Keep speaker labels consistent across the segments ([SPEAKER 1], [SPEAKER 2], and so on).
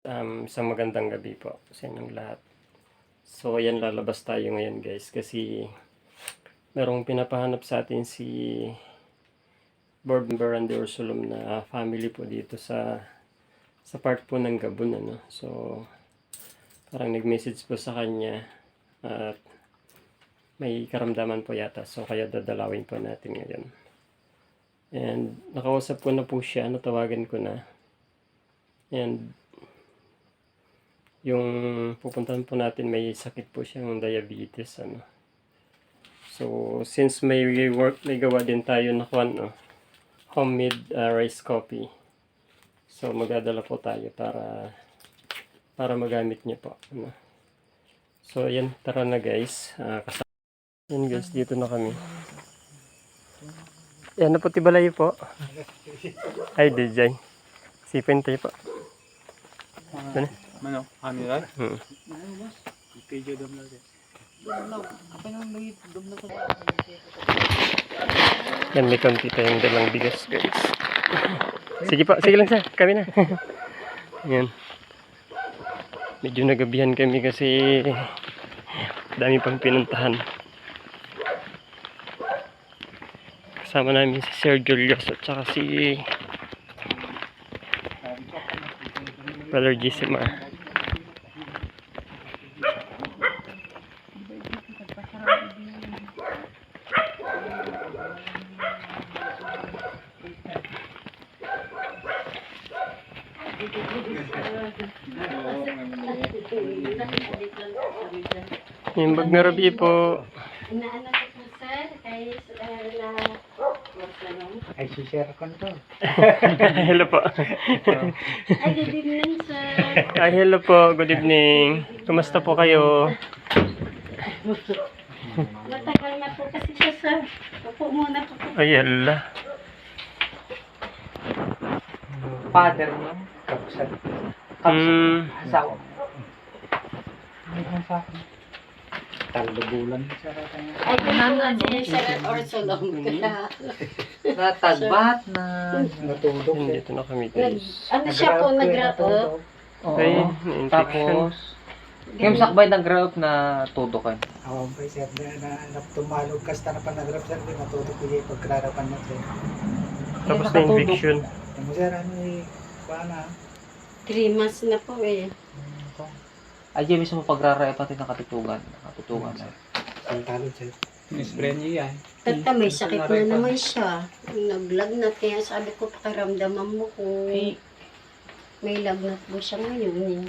[SPEAKER 1] Um, isang magandang gabi po sa inyong lahat. So, ayan lalabas tayo ngayon guys kasi merong pinapahanap sa atin si board member Randy Ursulum na family po dito sa sa part po ng Gabon ano. So, parang nag-message po sa kanya at may karamdaman po yata. So, kaya dadalawin po natin ngayon. And nakausap ko na po siya, natawagan ko na. And yung pupuntahan po natin may sakit po siyang diabetes ano. So since may work may gawa din tayo na kwan no, homemade uh, rice coffee. So magdadala po tayo para para magamit niya po ano. So yan tara na guys. Uh, kasama yan guys dito na kami. Yan na po tibalayo po. Ay DJ. Sipin tayo po. Ano?
[SPEAKER 2] Mano, kami rin?
[SPEAKER 1] Hmm.
[SPEAKER 2] Video dom lang din.
[SPEAKER 1] Yan, may konti tayong dalang bigas, guys. Sige pa, sige lang sir, kami na. Yan. Medyo nagabihan kami kasi dami pang pinuntahan. Kasama namin si Sir Julius at saka si Brother Gisimar. Yung bag na rabi po.
[SPEAKER 3] Inaano ko po sir, kay?
[SPEAKER 2] Ay, share ko to.
[SPEAKER 1] hello po.
[SPEAKER 3] Ay, good evening sir.
[SPEAKER 1] Ay, hello po. Good evening. Kumusta po kayo?
[SPEAKER 3] Matagal na po kasi siya sir. Upo muna po.
[SPEAKER 1] Ay, hala.
[SPEAKER 2] Father mo? Kapsat.
[SPEAKER 1] Hmm.
[SPEAKER 2] Asawa. Ano ka akin.
[SPEAKER 3] Ay, kailangan si sir or sulong. Kaya,
[SPEAKER 2] Natagbat na. Natulog.
[SPEAKER 1] Dito na kami,
[SPEAKER 3] nag,
[SPEAKER 1] guys.
[SPEAKER 3] ano siya po,
[SPEAKER 1] Ay, na-infection.
[SPEAKER 2] Tapos, yung sakbay nag-grab na tudukan.
[SPEAKER 4] Oo, pa sir, na, na, tumalog ka sa pa nagrap sir, di matuto ko yung pagklarapan mo sir.
[SPEAKER 1] Tapos na infection.
[SPEAKER 4] Yung mo sir, ano eh, paano?
[SPEAKER 3] 3 months na po eh.
[SPEAKER 2] Ay, yung mismo pagraraya pati nakatutugan. Nakatutugan na.
[SPEAKER 4] Ang talog sir.
[SPEAKER 2] Spray niya yan.
[SPEAKER 3] Tata, may sakit na naman siya. Naglagnat, kaya sabi ko, pakiramdaman mo kung may lagnat po siya ngayon eh.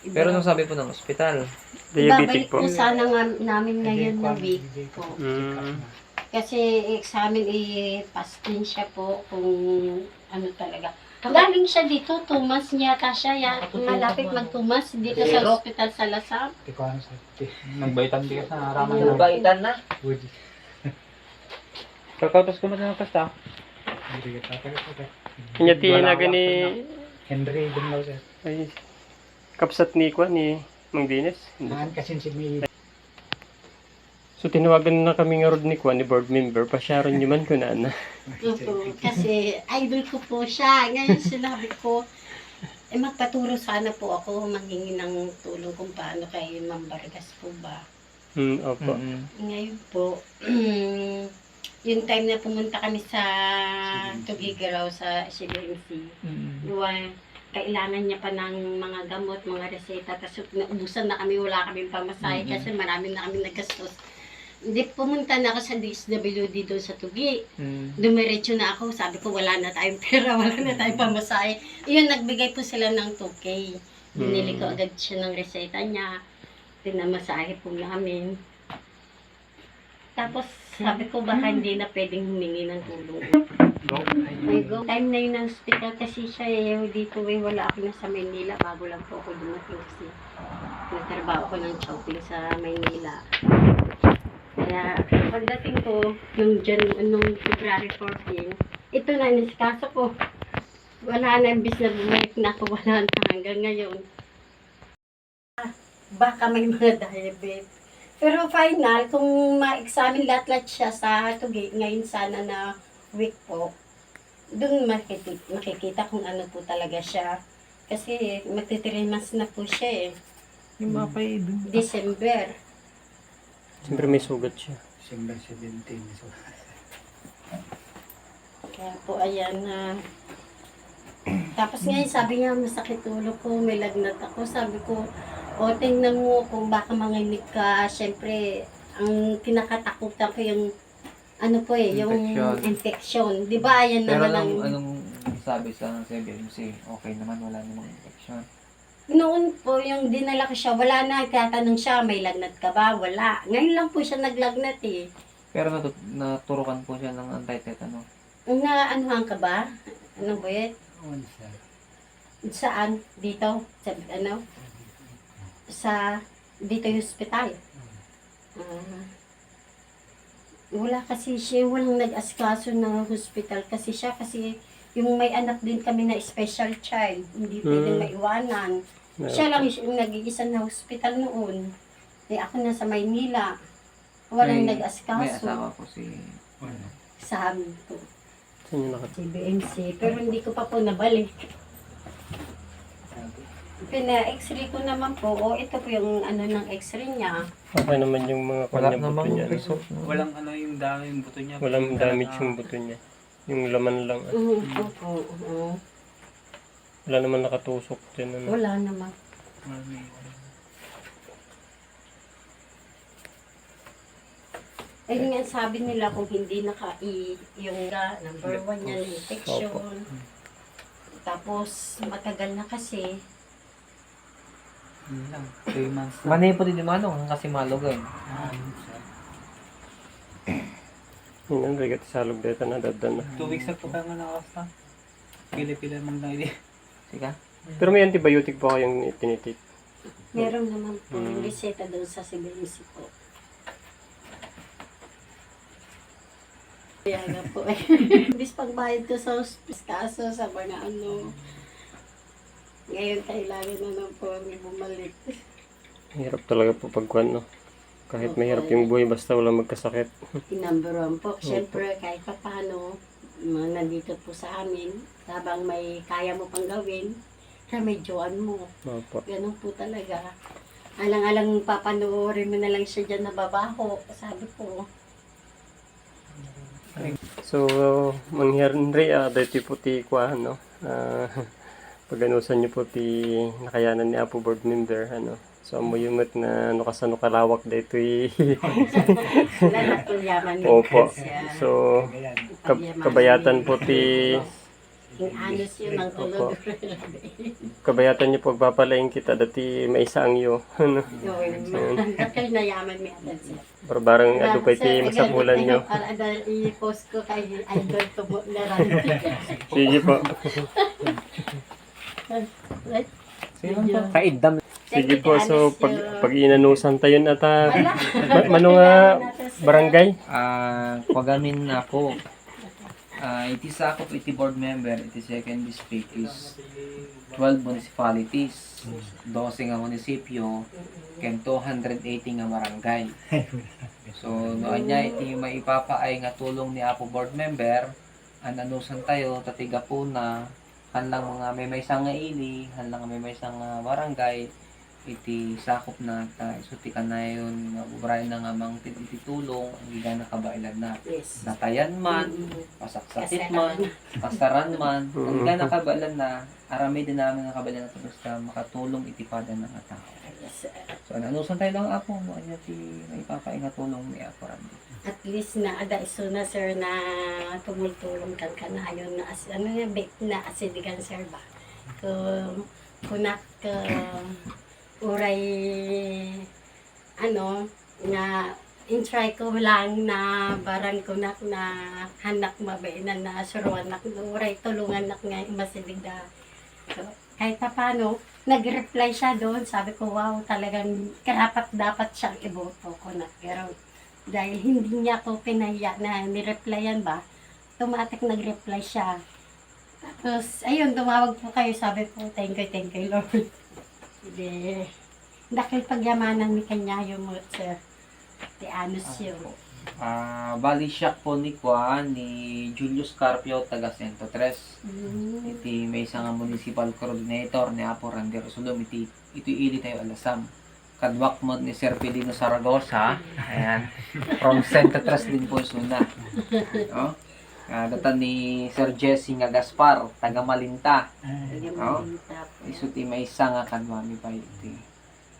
[SPEAKER 3] Iba-
[SPEAKER 5] Pero nung sabi po ng ospital,
[SPEAKER 1] Diabetic
[SPEAKER 3] Babalik
[SPEAKER 1] po.
[SPEAKER 3] po sana nga namin ngayon na week po.
[SPEAKER 1] Mm.
[SPEAKER 3] Kasi examen i-pass din siya po kung ano talaga. Galing siya dito, tumas niya yata siya. Ya, malapit magtumas dito sa ospital sa Lasam.
[SPEAKER 4] Di ko ano sir. Di-
[SPEAKER 2] Nagbaitan bigas na
[SPEAKER 4] Ramay
[SPEAKER 5] yung baitan na.
[SPEAKER 4] Wood.
[SPEAKER 2] Kakautos ko mo na pasta.
[SPEAKER 4] Hindi ka tatagal sir.
[SPEAKER 1] Kanya tinaga ni...
[SPEAKER 4] Henry Dumlaw sir.
[SPEAKER 1] Ay, kapsat ni Kwan ni Mang Dines.
[SPEAKER 4] Naan kasi si May
[SPEAKER 1] So, tinawagan na kami nga rod ni Kwan, ni board member. Pasyaron nyo man ko na na.
[SPEAKER 3] Opo, kasi idol ko po siya. Ngayon sinabi ko, eh magpaturo sana po ako manghingi ng tulong kung paano kay Ma'am Vargas po ba.
[SPEAKER 1] Hmm, opo.
[SPEAKER 3] Ngayon po, yung time na pumunta kami sa Tugigaraw sa CBMC, Luwa, kailangan niya pa ng mga gamot, mga reseta, tapos naubusan na kami, wala kami pamasahe kasi marami na kami nagastos. Hindi, pumunta na ako sa DSWD doon sa Tugi. Dumiretso na ako, sabi ko wala na tayong pera, wala na tayong pamasahe. Iyon, nagbigay po sila ng 2K. Binili ko agad siya ng reseta niya. Pinamasahe po namin. Tapos sabi ko baka hindi na pwedeng humingi ng tulong. Ay, go. Time na yun ng hospital kasi siya eh. Dito eh, wala ako na sa Maynila. Bago lang po ako dumating kasi nagtrabaho ko ng shopping sa Maynila. Kaya pagdating ko, nung, Jan, nung February 14, ito na, niskaso ko. Wala na, imbis na bumalik na ako, wala na hanggang ngayon. Ah, Baka may mga diabetes. Pero final, kung ma-examine lahat-lahat siya sa tugi, ngayon sana na week po, doon makikita, makikita kung ano po talaga siya. Kasi magti-three months na po siya eh.
[SPEAKER 2] Yung mga pa dun.
[SPEAKER 3] December.
[SPEAKER 1] Siyempre may sugat siya.
[SPEAKER 4] December 17. So,
[SPEAKER 3] Kaya po ayan na tapos ngayon sabi niya masakit ulo ko, may lagnat ako. Sabi ko, o tingnan mo kung baka manginig ka. Siyempre, ang kinakatakutan ko yung ano po eh, yung
[SPEAKER 5] Infection.
[SPEAKER 3] infection. Di ba? Ayan
[SPEAKER 5] Pero
[SPEAKER 3] naman ang...
[SPEAKER 5] anong, anong sabi sa CBMC? Okay naman, wala namang infection.
[SPEAKER 3] Noon po, yung dinala ko siya, wala na. Tatanong siya, may lagnat ka ba? Wala. Ngayon lang po siya naglagnat eh.
[SPEAKER 5] Pero natu- naturukan po siya ng anti-tetano.
[SPEAKER 3] Na anuhan ka ba? Ano ba yun?
[SPEAKER 4] sir.
[SPEAKER 3] Saan? Dito? Sa ano? Sa dito yung hospital. Ah. wala kasi siya, walang nag-asikaso ng hospital kasi siya kasi yung may anak din kami na special child, hindi pwedeng
[SPEAKER 1] Hmm.
[SPEAKER 3] maiwanan.
[SPEAKER 1] Meron
[SPEAKER 3] Siya lang yung nag-iisa na hospital noon. Eh ako nasa Maynila. Walang
[SPEAKER 5] May-
[SPEAKER 3] nag-asikaso
[SPEAKER 5] May asawa po si...
[SPEAKER 4] Ano?
[SPEAKER 3] sa amin po.
[SPEAKER 1] Saan yung nakat-
[SPEAKER 3] CBMC. Pero hindi ko pa po nabalik. Pina-x-ray ko naman po. O, ito po yung ano ng x-ray niya.
[SPEAKER 1] Okay naman yung mga
[SPEAKER 5] Wala
[SPEAKER 1] kanya buto niya.
[SPEAKER 5] result. no?
[SPEAKER 2] Walang ano yung dami yung buto niya.
[SPEAKER 1] Walang damage yung buto niya. Yung laman lang. ah.
[SPEAKER 3] Mm, opo. oo.
[SPEAKER 1] Wala naman nakatusok din. Ano.
[SPEAKER 3] Wala naman. Ayun nga sabi nila kung hindi naka i yung ga, number one yan, infection. Tapos matagal na kasi.
[SPEAKER 2] Yun lang. Three months na.
[SPEAKER 5] Manay po din manong kasi malugay.
[SPEAKER 4] Ah, yun.
[SPEAKER 1] Yun ang bigat sa lubeta na dadan na.
[SPEAKER 2] Two weeks na po tayo nga nakakasta. Pili-pili mong na
[SPEAKER 5] Sige.
[SPEAKER 1] Pero may antibiotic po kayong tinitik.
[SPEAKER 3] Meron naman po
[SPEAKER 1] Mm.
[SPEAKER 3] yung reseta doon sa CBMC po. Kaya nga po eh. Bis pagbayad ko sa hospice kaso sa mga ano. Ngayon kailangan na lang po kami bumalik.
[SPEAKER 1] Hirap talaga po pagkuhan, no? Kahit mahirap yung buhay, basta wala magkasakit.
[SPEAKER 3] Number one po. Siyempre, kahit pa paano, nandito po sa amin, habang may kaya mo pang gawin, joan mo.
[SPEAKER 1] Opo.
[SPEAKER 3] Ganun po talaga. Alang-alang papanoorin mo na lang siya dyan na babaho. Sabi ko,
[SPEAKER 1] So, mangyari, ah, dito po ti kuha, no? Ah, pag-anusan niyo po ti nakayanan ni Apo Board Member, ano? So, amo yung mat na ano kasano kalawak dito
[SPEAKER 3] lalatuyaman mo
[SPEAKER 1] Opo. So, kab- kabayatan po ti
[SPEAKER 3] anos yun ang tulog.
[SPEAKER 1] kabayatan niyo pagpapalain kita dati may isang yo, ano?
[SPEAKER 3] Dati na yaman may atad siya.
[SPEAKER 1] Para barang ano pa ti masapulan niyo.
[SPEAKER 3] Para dahil i-post ko kay Idol Tubo na rin.
[SPEAKER 1] Sige po.
[SPEAKER 3] Right?
[SPEAKER 5] Sige lang po.
[SPEAKER 2] Kaidam.
[SPEAKER 1] Sige po, so pag, pag inanusan tayo na ta, ma- mano nga barangay?
[SPEAKER 5] Ah, pagamin na po. Ah, iti sakop iti board member, iti second district. Is 12 municipalities, 12 nga munisipyo, ken 280 nga barangay. So, noon niya iti maipapaay nga tulong ni Apo board member, ananusan tayo, tatiga po na, hanlang mga may may nga ili, hanlang may may nga barangay, iti sakop na ta, so ti kanayon nga ubray na nga mang iti tulong, ang giga na kabailan na.
[SPEAKER 3] Yes.
[SPEAKER 5] Natayan man,
[SPEAKER 3] Mm.
[SPEAKER 5] pasaksakit man, pasaran man, ang giga na kabailan na, arami din namin nga kabailan na na makatulong itipada ng tao.
[SPEAKER 3] Yes.
[SPEAKER 5] So, ananusan tayo lang ako, mo anya ti may papainga tulong ni Apo Randy.
[SPEAKER 3] At least na ada iso na sir na tumultulong kan kanayon na as, ano nga bit na asidigan sir ba. Kung kunak ka uray ano nga in-try ko lang na barang kunak na hanak mabainan na suruan nak uray tulungan nak nga masidig na so, kahit pa paano nag-reply siya doon sabi ko wow talagang karapat dapat siyang iboto ko na pero dahil hindi niya ako pinahiya na nireplyan ba, automatic nag-reply siya. Tapos, ayun, tumawag po kayo, sabi po, thank you, thank you, Lord. Hindi, dahil pagyamanan ni kanya yung mo, sir. Di anos yun.
[SPEAKER 5] Ah, bali siya po ni Juan ni Julius Carpio taga Sento Tres. Iti may isang nga municipal coordinator ni Apo Rander Sudom iti iti ili tayo alasam. Kadwak mo ni Sir Pilino Saragosa. Ayan. From Sento Tres din po suna. No? Ah, datan ni Sir Jesse nga Gaspar taga Malinta. Oh.
[SPEAKER 3] malinta po.
[SPEAKER 5] Isuti may isa nga kadwami pa iti.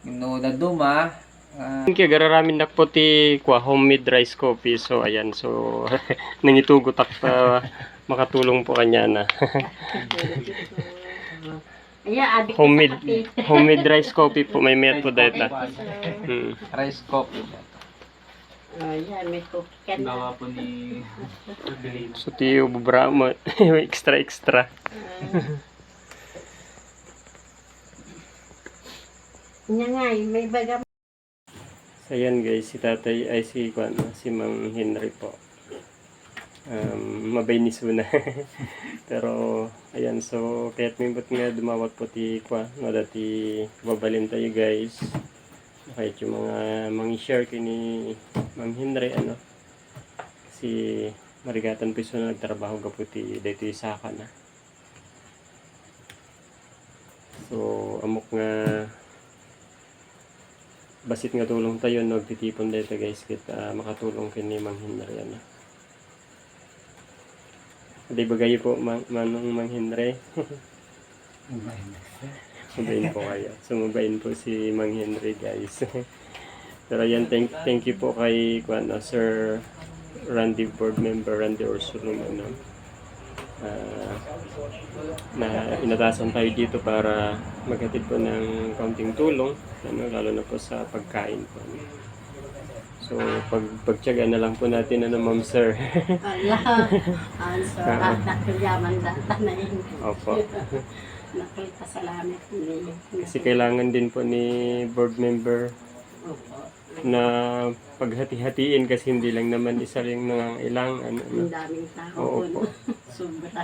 [SPEAKER 5] No daduma ah,
[SPEAKER 1] Thank you, gararamin na po ti kwa homemade rice coffee. So, ayan. So, nangitugot ak pa makatulong po kanya na.
[SPEAKER 3] Ko
[SPEAKER 1] homemade, homemade rice coffee po. May method ito. Hmm.
[SPEAKER 5] rice coffee.
[SPEAKER 3] Ayan, may cookie ka na.
[SPEAKER 2] Gawa po ni
[SPEAKER 1] So, tiyo, bubra mo. extra, extra.
[SPEAKER 3] Yan nga, may baga
[SPEAKER 1] So, ayan guys, si tatay, ay si, kwan, si Mang Henry po. Um, mabay ni Suna. Pero, ayan, so, kaya't mimbot nga dumawat po ti, kwa, no, dati, babalin tayo guys. Kahit yung mga mang-share kini Mang Henry, ano, si Marigatan po na nagtrabaho ka po ti, dito isaka na. So, amok nga, basit nga tulong tayo no titipon dito guys kita makatulong kini Mang Henry ano. Di ba kayo po man, manong Mang Henry? Sumabayin po kayo. Sumabayin po si Mang Henry guys. Pero yan, thank, thank you po kay ano, Sir Randy Board Member Randy Orsulum ano. Ah, na inatasan tayo dito para maghatid po ng kaunting tulong ano, lalo na po sa pagkain po. ano. So, pag pagtiyaga na lang po natin ano, ma'am sir.
[SPEAKER 3] ala. Answer, at nakiyaman data na yun.
[SPEAKER 1] Opo.
[SPEAKER 3] Nakita salamat niyo.
[SPEAKER 1] Kasi kailangan din po ni board member
[SPEAKER 3] Opo.
[SPEAKER 1] Na paghati-hatiin kasi hindi lang naman isa lang nangangailangan. Ano, ano.
[SPEAKER 3] Ang daming tao
[SPEAKER 1] Oo
[SPEAKER 3] po. Sobra.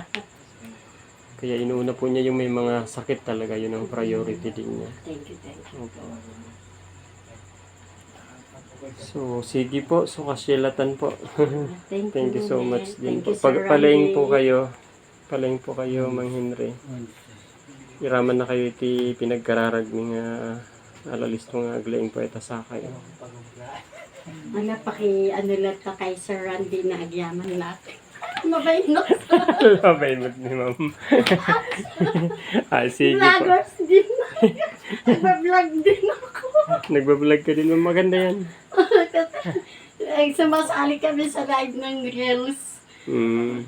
[SPEAKER 1] Kaya inuuna po niya yung may mga sakit talaga, yun ang priority din niya.
[SPEAKER 3] Thank you, thank you.
[SPEAKER 1] Opo. So, sige po. So, kasyelatan po.
[SPEAKER 3] Thank,
[SPEAKER 1] Thank you so
[SPEAKER 3] Nen.
[SPEAKER 1] much din
[SPEAKER 3] Thank
[SPEAKER 1] po.
[SPEAKER 3] you,
[SPEAKER 1] Pag palaing po kayo, palaing po kayo, Mang Henry. Iraman na kayo iti pinagkararag ni nga alalis to nga aglaing po ita sa kayo.
[SPEAKER 3] Wala pa kay, ano lang ka kay Sir Randy na agyaman no?
[SPEAKER 1] Mabay mo ni ma'am. ah, sige po.
[SPEAKER 3] Vloggers din. Nagbablog din ako.
[SPEAKER 1] Nagbablog ka din ma'am. Maganda yan.
[SPEAKER 3] Sumasali kami sa live ng Reels.
[SPEAKER 1] Mm.